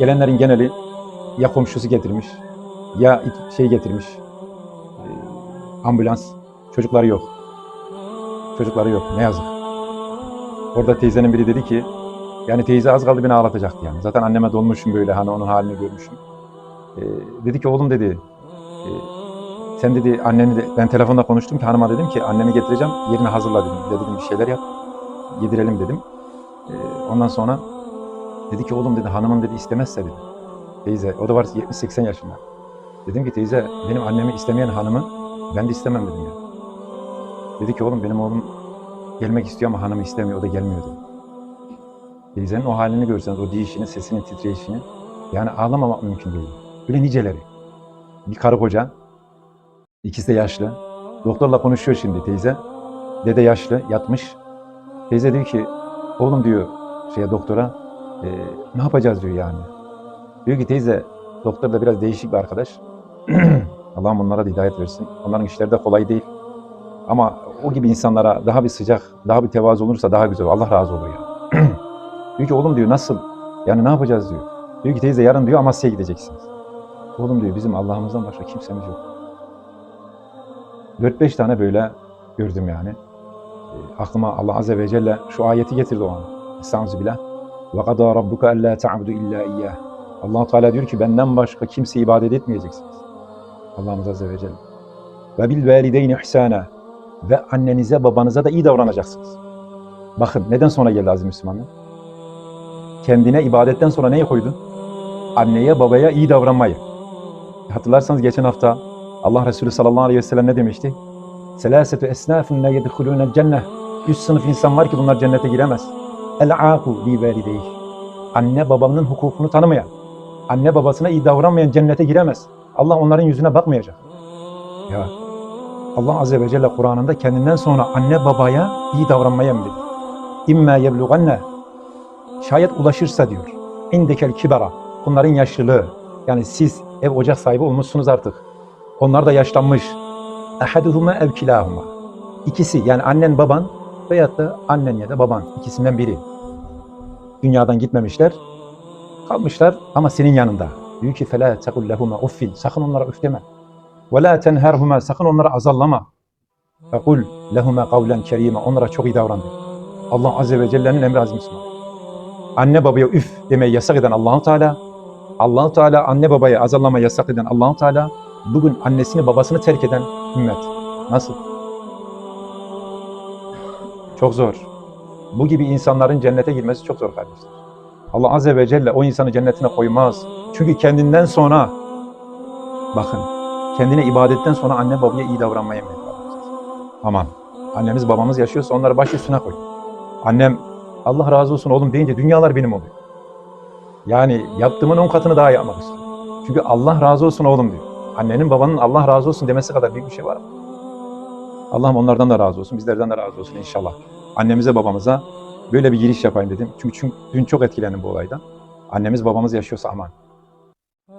Gelenlerin geneli ya komşusu getirmiş ya şey getirmiş. e, ambulans. Çocukları yok. Çocukları yok. Ne yazık. Orada teyzenin biri dedi ki yani teyze az kaldı beni ağlatacaktı yani. Zaten anneme dolmuşum böyle hani onun halini görmüşüm. E, dedi ki oğlum dedi e, sen dedi anneni de ben telefonda konuştum ki hanıma dedim ki annemi getireceğim yerine hazırla dedim. Dedim bir şeyler yap. Yedirelim dedim. E, ondan sonra dedi ki oğlum dedi hanımın dedi istemezse dedi. Teyze o da var 70-80 yaşında. Dedim ki teyze benim annemi istemeyen hanımı ben de istemem dedim ya. Dedi ki oğlum benim oğlum gelmek istiyor ama hanımı istemiyor o da gelmiyor dedi. Teyzenin o halini görseniz o diyişini, sesinin titreyişini yani ağlamamak mümkün değil. Böyle niceleri. Bir karı koca, ikisi de yaşlı. Doktorla konuşuyor şimdi teyze. Dede yaşlı, yatmış. Teyze diyor ki, oğlum diyor şeye doktora, "e, ne yapacağız diyor yani. Diyor ki teyze, doktor da biraz değişik bir arkadaş. Allah'ım onlara da hidayet versin. Onların işleri de kolay değil. Ama o gibi insanlara daha bir sıcak, daha bir tevazu olursa daha güzel. Allah razı olur ya. diyor ki oğlum diyor nasıl? Yani ne yapacağız diyor. Diyor ki teyze yarın diyor Amasya'ya gideceksiniz. Oğlum diyor bizim Allah'ımızdan başka kimsemiz yok. 4-5 tane böyle gördüm yani. E, aklıma Allah Azze ve Celle şu ayeti getirdi o an. Estağfirullah. Kadâ rabbuka ellâ ta'budu illâ iyyâh. allah Teala diyor ki benden başka kimse ibadet etmeyeceksiniz. Allah'ımız Azze ve Celle. Bil valideyni ihsâna. Ve annenize babanıza da iyi davranacaksınız. Bakın neden sonra geldi aziz Müslümanlar? Kendine ibadetten sonra neyi koydu? Anneye babaya iyi davranmayı. Hatırlarsanız geçen hafta Allah Resulü sallallahu aleyhi ve sellem ne demişti? Selasetü esnafun la yedhulûnel cenneh. Üç sınıf insan var ki bunlar cennete giremez. El-âku li valideyh. Anne babamın hukukunu tanımayan, anne babasına iyi davranmayan cennete giremez. Allah onların yüzüne bakmayacak. Ya Allah Azze ve Celle Kur'an'ında kendinden sonra anne babaya iyi davranmaya emrediyor. İmmâ yebluganne şayet ulaşırsa diyor. İndekel kibara. Bunların yaşlılığı. Yani siz ev ocak sahibi olmuşsunuz artık. Onlar da yaşlanmış. Ehaduhuma ev kilahuma. İkisi yani annen baban veyahut da annen ya da baban ikisinden biri. Dünyadan gitmemişler. Kalmışlar ama senin yanında. Diyor ki فَلَا تَقُلْ لَهُمَا uffin. Sakın onlara üf deme. وَلَا تَنْهَرْهُمَا Sakın onlara azallama. فَقُلْ لَهُمَا قَوْلًا كَرِيمًا Onlara çok iyi davran. diyor. Allah Azze ve Celle'nin emri aziz Müslüman. Anne babaya üf demeyi yasak eden Allahu Teala, Allahu Teala anne babaya azallama yasak eden Allahu Teala, bugün annesini babasını terk eden ümmet. Nasıl? Çok zor. Bu gibi insanların cennete girmesi çok zor kardeşler. Allah Azze ve Celle o insanı cennetine koymaz. Çünkü kendinden sonra, bakın, kendine ibadetten sonra anne babaya iyi davranmayı emrediyor. Aman, annemiz babamız yaşıyorsa onları baş üstüne koy. Annem Allah razı olsun oğlum deyince dünyalar benim oluyor. Yani yaptığımın on katını daha yapmak istiyorum. Çünkü Allah razı olsun oğlum diyor. Annenin babanın Allah razı olsun demesi kadar büyük bir şey var mı? Allah'ım onlardan da razı olsun, bizlerden de razı olsun inşallah. Annemize babamıza böyle bir giriş yapayım dedim. Çünkü, çünkü dün çok etkilendim bu olaydan. Annemiz babamız yaşıyorsa aman.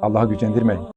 Allah'a gücendirmeyin.